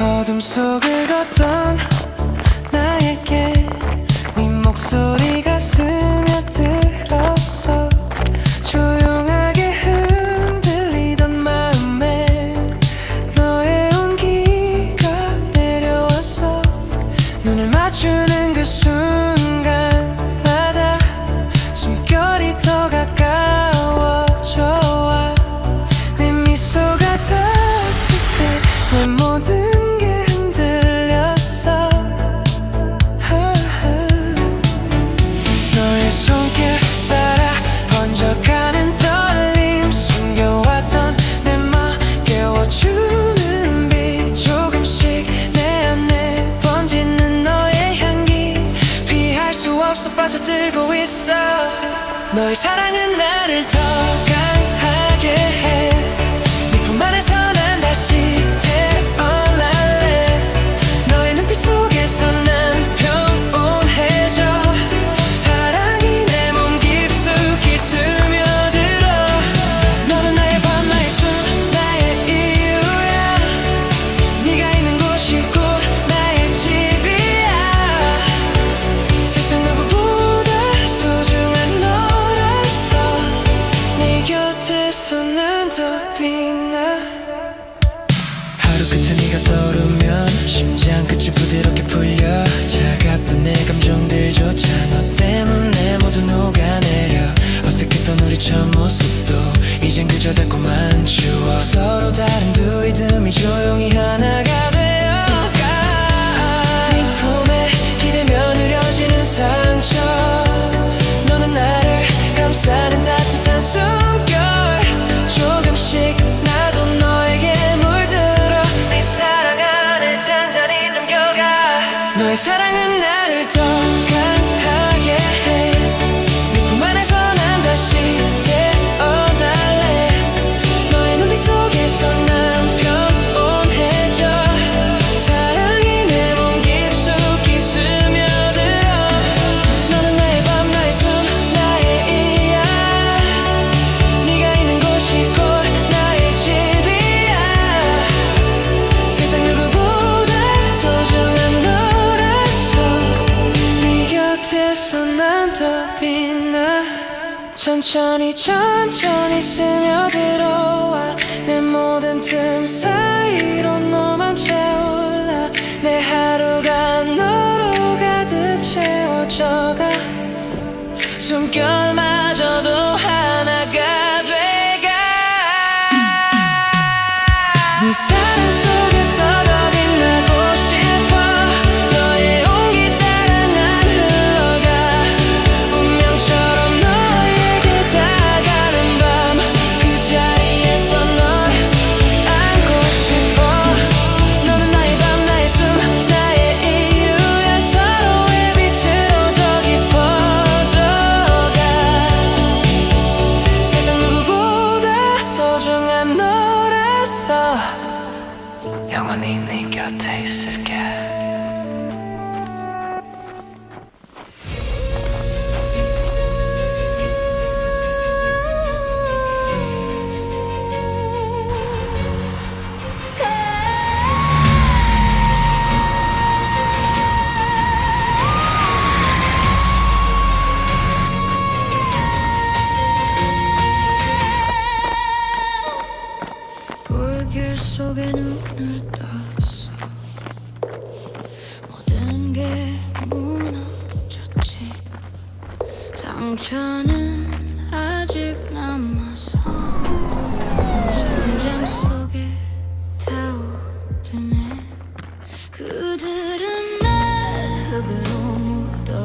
어둠 속을 걷던 나에게 네 목소리 빛나? 하루 끝에 네가 떠오르면 심장 끝이 부드럽게 풀려 차갑던 내 감정들조차 너 때문에 모두 녹아내려. 어색했던 우리 첫 모습도 이젠 그저 달콤한 추억. 서로 다른 두 이듬이 조용히 하나가 천천히 천천히 스며들어와. 내 모든 틈 사이로 너만 채올라. 내 하루가 너로 가득 채워져가. 숨결만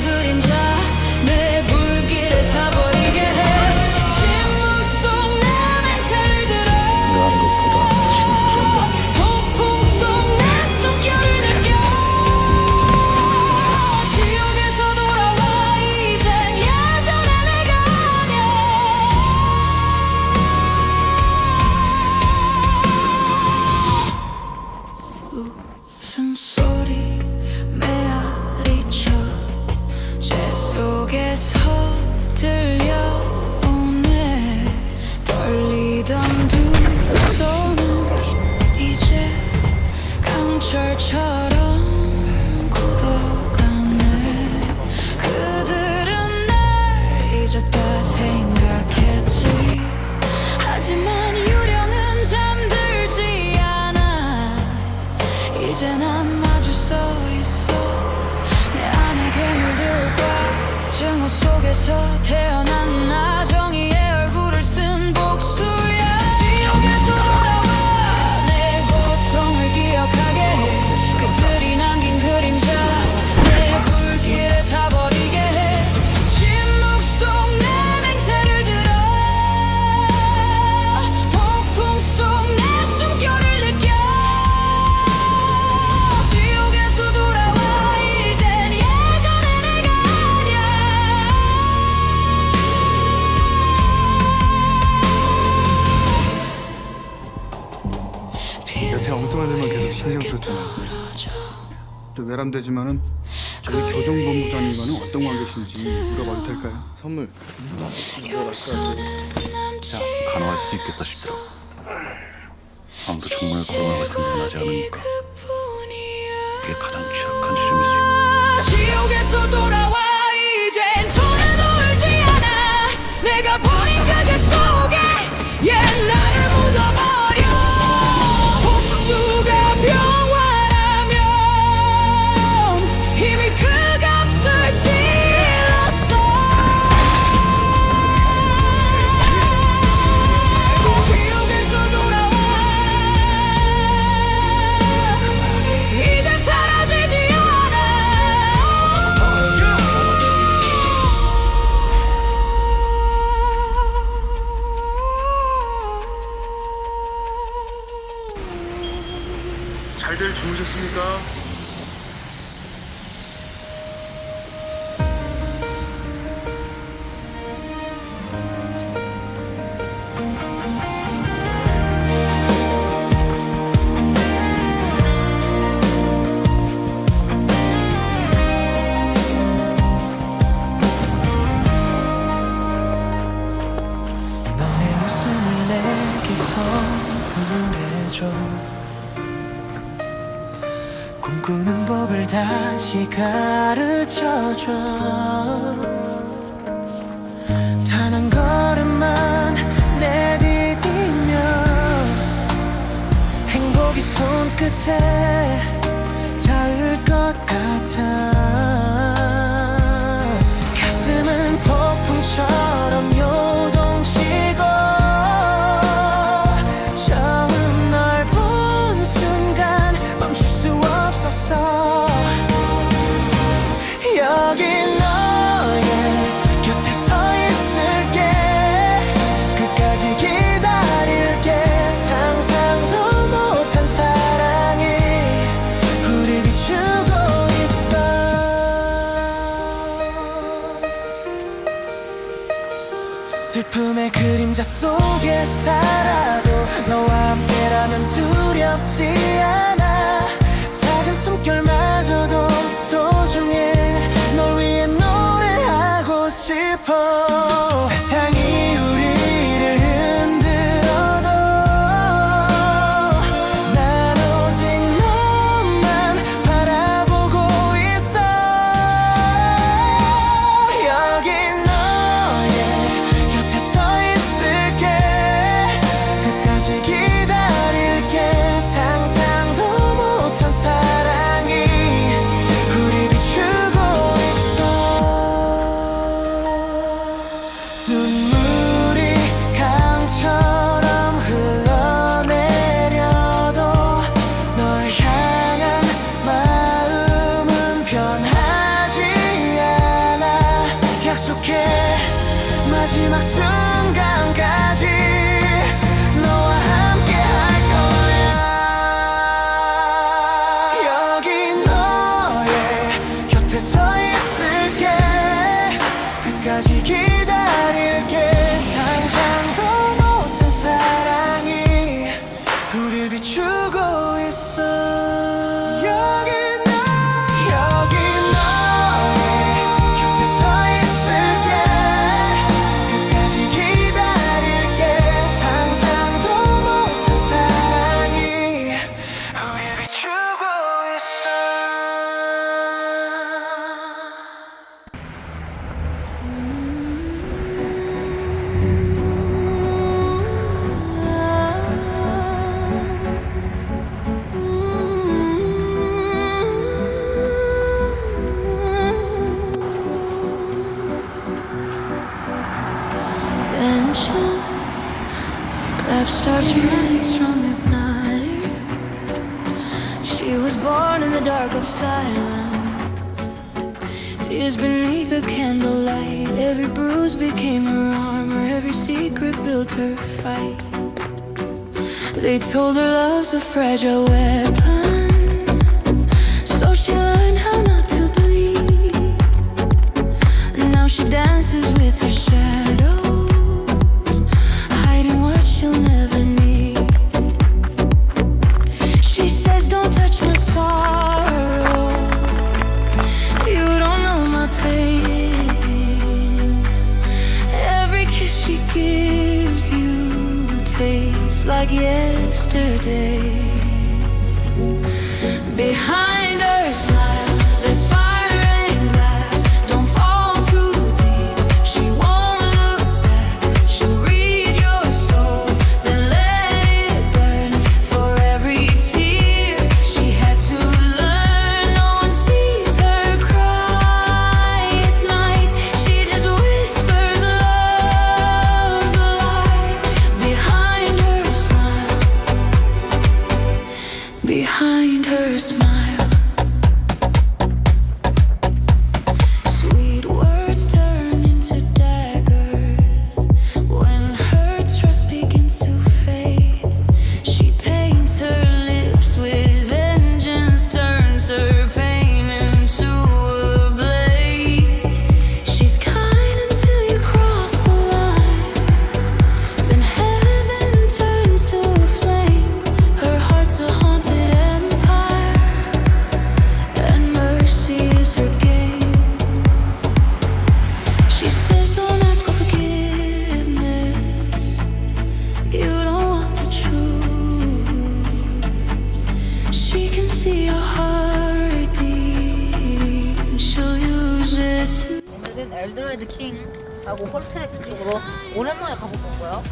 good in 이제 난 마주 서 있어? 내 안에 괴물들과 증오 속에서 태어난 나 여태 엉뚱한 일만 계속 신경 썼잖아. 또 외람되지만은 저희 교정본부장님과는 어떤 관계신지 물어봐도 될까요? 선물. 자, 가능할 수도 있겠다 싶더라고. 아무도 정말 코로나가 생겨나지 않으니까 이게 가장 취약한 지점이지. 내가 버린 가제 속에 옛날 해줘. 꿈꾸는 법을 다시 가르쳐줘. 단 한 걸음만 내디디면 행복이 손끝에 닿을 것 같아. 가슴은 폭풍처럼 끝까지 기다 I've starred dramatic, strong, night. She was born in the dark of silence. Tears beneath the candlelight. Every bruise became her armor. Every secret built her fight. They told her love's a fragile weapon. So she learned how not to bleed. Now she dances with her shadow. like yesterday. Behind us. 엘드로이드 킹하고 홀트랙트 쪽으로 오랜만에 가보는 거예요.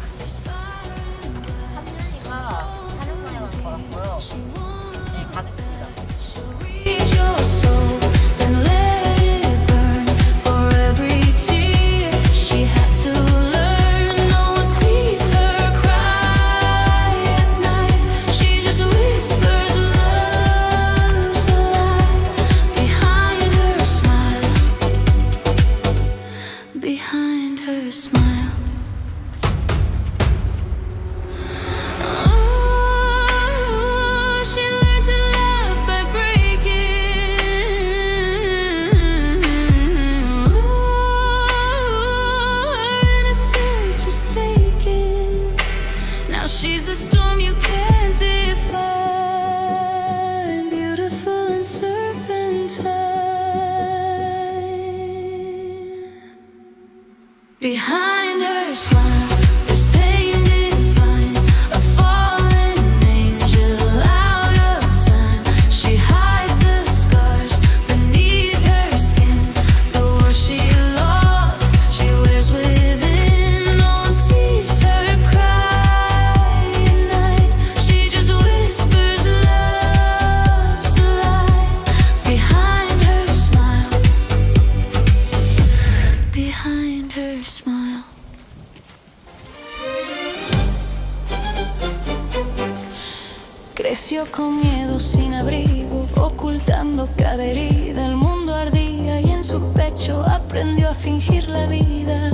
con miedo, sin abrigo, ocultando cada herida. El mundo ardía y en su pecho aprendió a fingir la vida.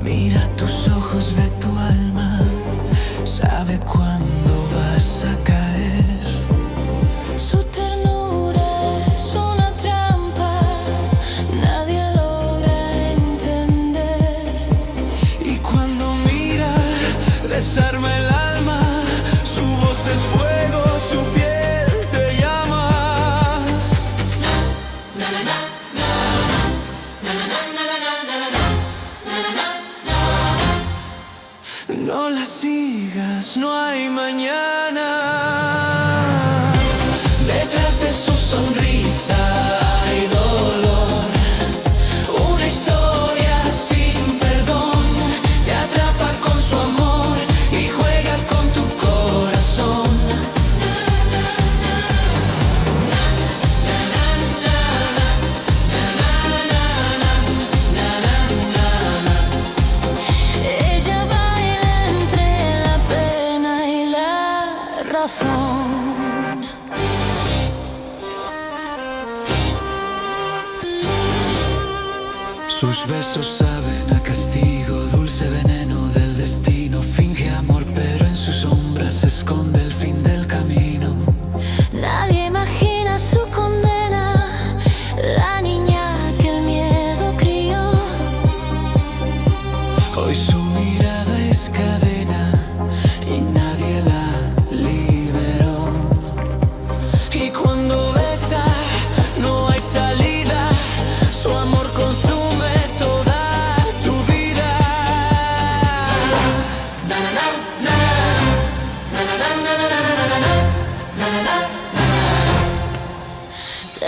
Mira tus ojos, ve no hay mañana. Sus besos saben a castigo.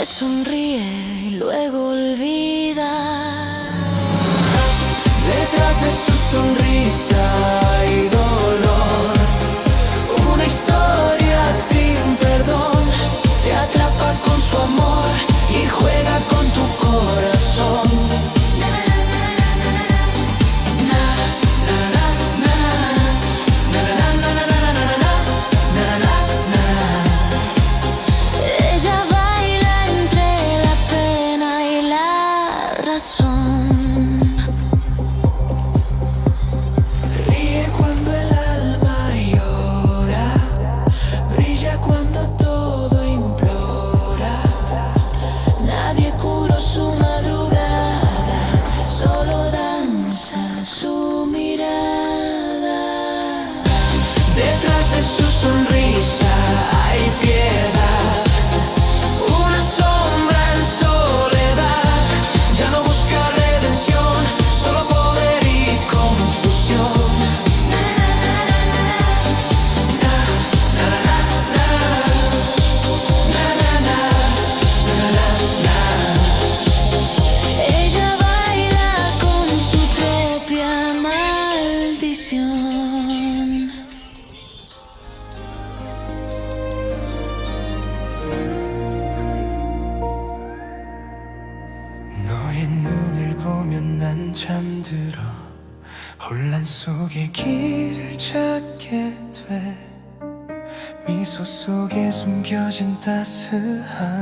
sonríe y luego olvida. Detrás de su sonrisa. canción. 너의 눈을 보면 난 잠들어 혼란 속에 길을 찾게 돼 미소 속에 숨겨진 따스함